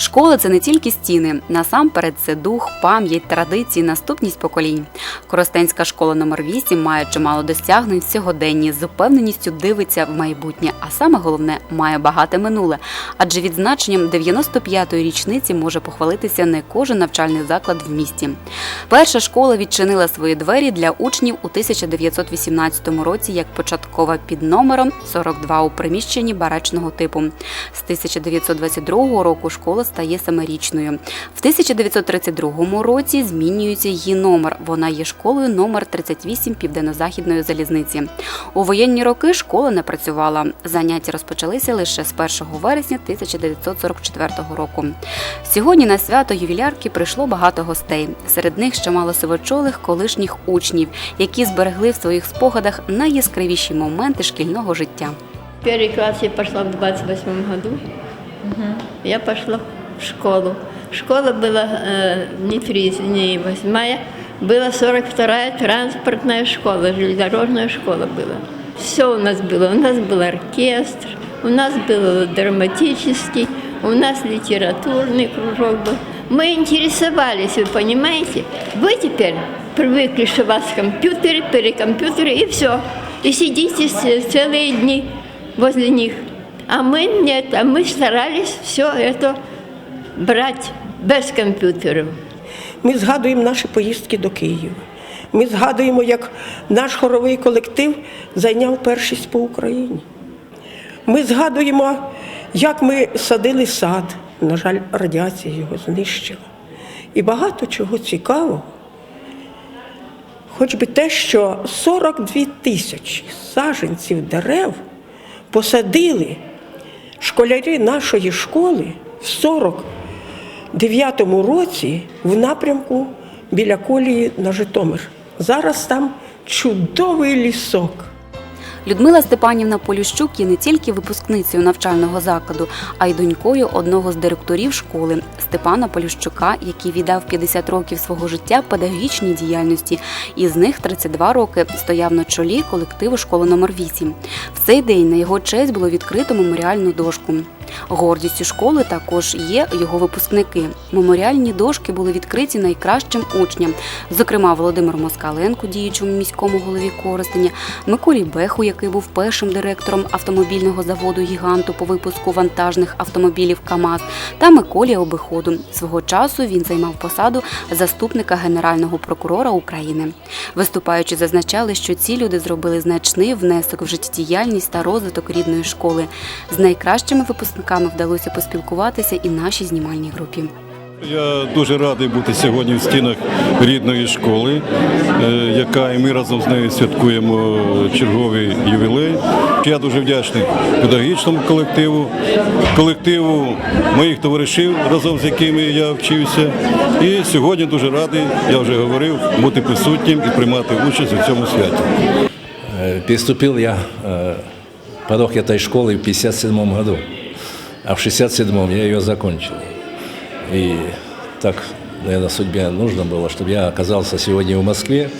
Школа це не тільки стіни, насамперед це дух, пам'ять, традиції, наступність поколінь. Коростенська школа номер 8 має чимало досягнень в сьогоденні, з упевненістю дивиться в майбутнє, а саме головне має багате минуле. Адже відзначенням 95-ї річниці може похвалитися не кожен навчальний заклад в місті. Перша школа відчинила свої двері для учнів у 1918 році як початкова під номером 42 у приміщенні барачного типу. З 1922 року школа стає семирічною. В 1932 році змінюється її номер. Вона є школою номер 38 Південно-Західної залізниці. У воєнні роки школа не працювала. Заняття розпочалися лише з 1 вересня 1944 року. Сьогодні на свято ювілярки прийшло багато гостей. Серед них чимало сивочолих колишніх учнів, які зберегли в своїх спогадах найяскравіші моменти шкільного життя. Первый класс я пошла в 28 году. Я пошла школу. Школа была э, не три, не восьмая, была 42-я транспортная школа, железнодорожная школа была. Все у нас было. У нас был оркестр, у нас был драматический, у нас литературный кружок был. Мы интересовались, вы понимаете? Вы теперь привыкли, что у вас компьютеры, перекомпьютеры и все. И сидите с- целые дни возле них. А мы нет, а мы старались все это брать без компьютеров. Ми згадуємо наші поїздки до Києва. Ми згадуємо, як наш хоровий колектив зайняв першість по Україні. Ми згадуємо, як ми садили сад. На жаль, радіація його знищила. І багато чого цікавого. Хоч би те, що 42 тисячі саджанців дерев посадили школярі нашої школи в 49-му році в напрямку біля колії на Житомир. Зараз там чудовий лісок. Людмила Степанівна Полющук є не тільки випускницею навчального закладу, а й донькою одного з директорів школи Степана Полющука, який віддав 50 років свого життя педагогічній діяльності, і з них 32 роки стояв на чолі колективу школи номер 8 В цей день на його честь було відкрито меморіальну дошку. Гордістю школи також є його випускники. Меморіальні дошки були відкриті найкращим учням, зокрема Володимиру Москаленку, діючому міському голові Коростеня, Миколі Беху, який був першим директором автомобільного заводу гіганту по випуску вантажних автомобілів КАМАЗ, та Миколі Обиходу. Свого часу він займав посаду заступника генерального прокурора України. Виступаючи, зазначали, що ці люди зробили значний внесок в життєдіяльність та розвиток рідної школи. З найкращими випускниками вдалося поспілкуватися і нашій знімальній групі. Я дуже радий бути сьогодні в стінах рідної школи, е, яка і ми разом з нею святкуємо черговий ювілей. Я дуже вдячний педагогічному колективу, колективу моїх товаришів, разом з якими я вчився. І сьогодні дуже радий, я вже говорив, бути присутнім і приймати участь у цьому святі. Э, Переступил я э, порог этой школы в 57 году, А в 67 я ее закончил. И так, наверное, судьбе нужно было, чтобы я оказался сегодня в Москве,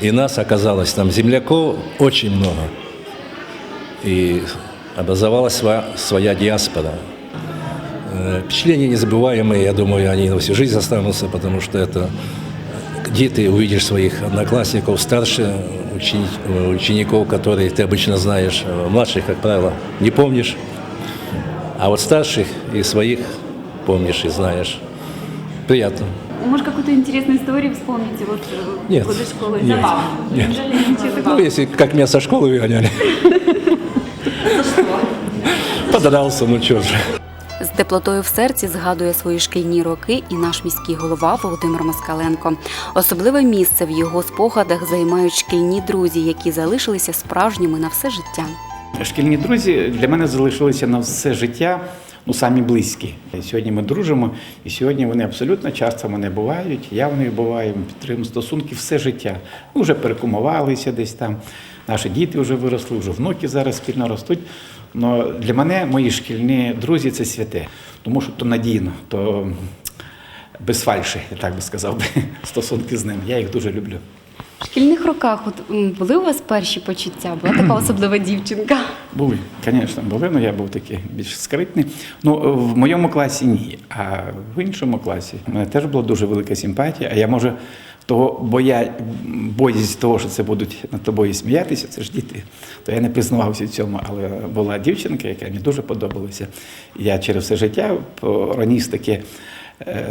и нас оказалось там земляков очень много. И образовалась своя, своя диаспора. Э, Впечатления незабываемые, я думаю, они на всю жизнь останутся, потому что это где ты увидишь своих одноклассников старше учени- учеников, которые ты обычно знаешь, младших, как правило, не помнишь, а вот старших и своих помнишь и знаешь. Приятно. Может, какую-то интересную историю вспомните вот э, Нет. годы школы? Нет. Забавную. Нет. Неужели ничего такого? Ну, если как меня со школы выгоняли. Подрался, ну что же. З теплотою в серці згадує свої шкільні роки і наш міський голова Володимир Москаленко. Особливе місце в його спогадах займають шкільні друзі, які залишилися справжніми на все життя. Шкільні друзі для мене залишилися на все життя, ну самі близькі. Сьогодні ми дружимо, і сьогодні вони абсолютно часто мене бувають. Я в них буваю, ми підтримуємо стосунки все життя. Ми вже перекумувалися десь там. Наші діти вже виросли, вже внуки зараз спільно ростуть. Но для мене мої шкільні друзі це святе, тому що то надійно, то без фальші, я так би сказав стосунки з ними. Я їх дуже люблю. В шкільних роках от, м, були у вас перші почуття? Була така особлива дівчинка? Були, звісно, були, але я був такий більш скритний. Ну, в моєму класі ні. А в іншому класі в мене теж була дуже велика симпатія. А я може того боя, боязь того, що це будуть над тобою сміятися, це ж діти. То я не признавався в цьому, але була дівчинка, яка мені дуже подобалася. Я через все життя проніс таке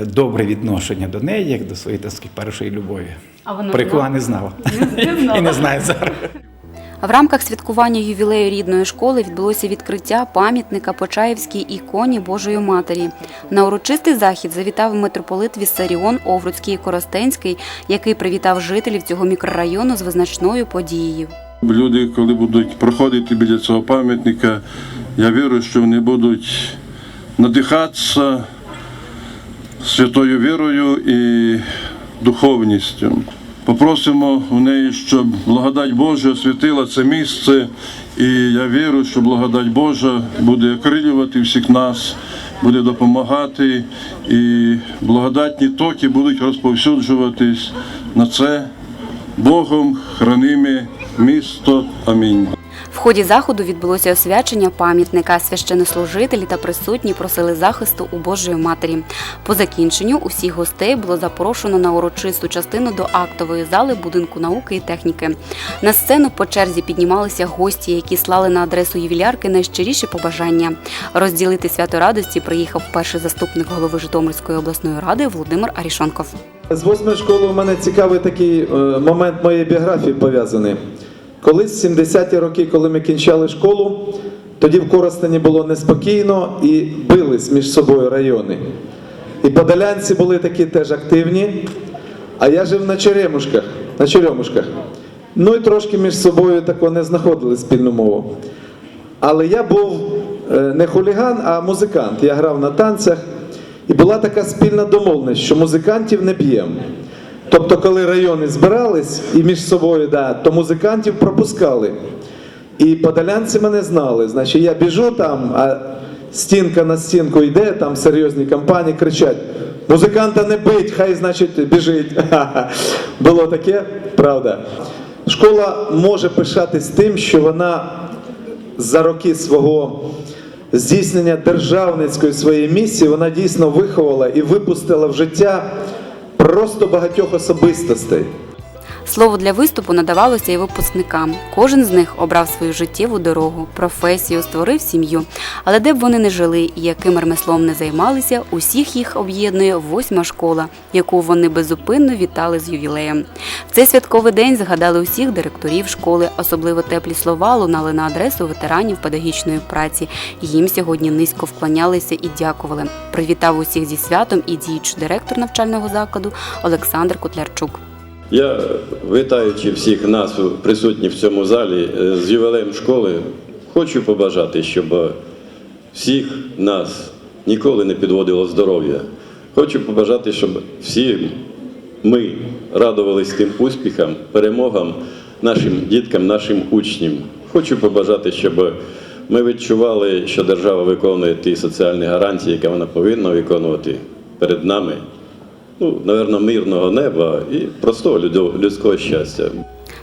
добре відношення до неї, як до своєї так сказати, першої любові. А вона Про яку я не знала. Не знала. І не знаю зараз. В рамках святкування ювілею рідної школи відбулося відкриття пам'ятника Почаївській іконі Божої Матері. На урочистий захід завітав митрополит Віссаріон Овруцький і Коростенський, який привітав жителів цього мікрорайону з визначною подією. Люди, коли будуть проходити біля цього пам'ятника, я вірю, що вони будуть надихатися святою вірою і духовністю. Попросимо в неї, щоб благодать Божа освятила це місце, і я вірю, що благодать Божа буде окрилювати всіх нас, буде допомагати, і благодатні токи будуть розповсюджуватись на це Богом храниме місто. Амінь. В ході заходу відбулося освячення пам'ятника. Священнослужителі та присутні просили захисту у Божої Матері. По закінченню усіх гостей було запрошено на урочисту частину до актової зали будинку науки і техніки. На сцену по черзі піднімалися гості, які слали на адресу ювілярки найщиріші побажання. Розділити свято радості приїхав перший заступник голови Житомирської обласної ради Володимир Арішонков. З восьмої школи у мене цікавий такий е, момент моєї біографії пов'язаний. Колись, в 70-ті роки, коли ми кінчали школу, тоді в Коростені було неспокійно і бились між собою райони. І подолянці були такі теж активні, а я жив на Черемушках, на Черемушках. Ну і трошки між собою тако не знаходили спільну мову. Але я був е, не хуліган, а музикант. Я грав на танцях. І була така спільна домовленість, що музикантів не б'ємо. Тобто, коли райони збирались і між собою, да, то музикантів пропускали. І подолянці мене знали. Значить, я біжу там, а стінка на стінку йде, там серйозні компанії кричать: музиканта не бить, хай, значить, біжить. Було таке, правда. Школа може пишатись тим, що вона за роки свого здійснення державницької своєї місії, вона дійсно виховала і випустила в життя просто багатьох особистостей. Слово для виступу надавалося і випускникам. Кожен з них обрав свою життєву дорогу, професію, створив сім'ю. Але де б вони не жили і яким ремеслом не займалися, усіх їх об'єднує восьма школа, яку вони безупинно вітали з ювілеєм. В цей святковий день згадали усіх директорів школи. Особливо теплі слова лунали на адресу ветеранів педагогічної праці. Їм сьогодні низько вклонялися і дякували. Привітав усіх зі святом і діючий директор навчального закладу Олександр Котлярчук. Я, вітаючи всіх нас присутніх в цьому залі е, з ювілеєм школи, хочу побажати, щоб всіх нас ніколи не підводило здоров'я. Хочу побажати, щоб всі ми радувались тим успіхам, перемогам нашим діткам, нашим учням. Хочу побажати, щоб ми відчували, що держава виконує ті соціальні гарантії, які вона повинна виконувати перед нами ну, напевно, мирного неба і простого людського щастя.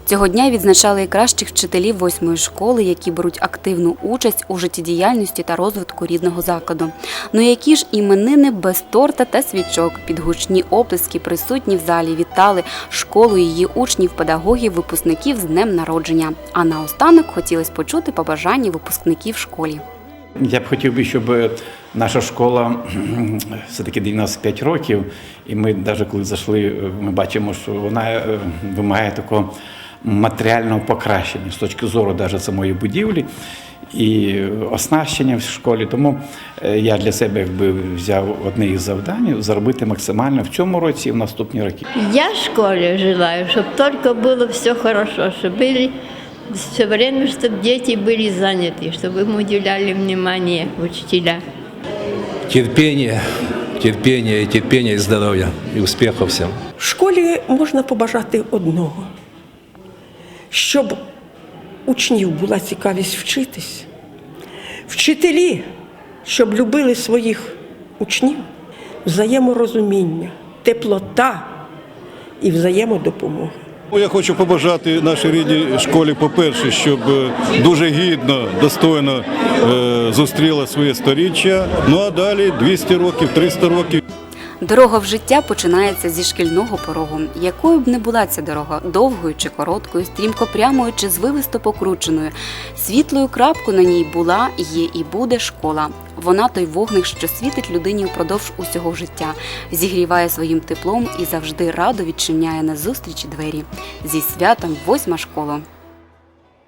Цього дня відзначали і кращих вчителів восьмої школи, які беруть активну участь у життєдіяльності та розвитку рідного закладу. Ну які ж іменини без торта та свічок, під гучні оплески присутні в залі вітали школу, її учнів, педагогів, випускників з днем народження. А наостанок хотілося почути побажання випускників школі. Я б хотів би, щоб наша школа все-таки 95 років, і ми навіть коли зайшли, е, ми бачимо, що вона е, вимагає такого матеріального покращення з точки зору навіть самої будівлі і оснащення в школі. Тому е, я для себе якби взяв одне із завдань зробити максимально в цьому році і в наступні роки. Я школе желаю, чтобы только было все хорошо, чтобы были все время, чтобы дети были заняты, чтобы им уделяли внимание учителя. Терпение, терпение, и терпение и здоровья, и успехов всем. В школі можна побажати одного, щоб учнів була цікавість вчитись, вчителі, щоб любили своїх учнів, взаєморозуміння, теплота і взаємодопомога. Я хочу побажати нашій рідній школі, по-перше, щоб е, дуже гідно, достойно е, зустріла своє сторіччя. Ну а далі 200 років, 300 років. Дорога в життя починається зі шкільного порогу. Якою б не була ця дорога, довгою чи короткою, стрімко прямою чи звивисто покрученою, світлою крапкою на ній була, є і буде школа. Вона той вогник, що світить людині впродовж усього життя, зігріває своїм теплом і завжди радо відчиняє назустріч двері. Зі святом восьма школа.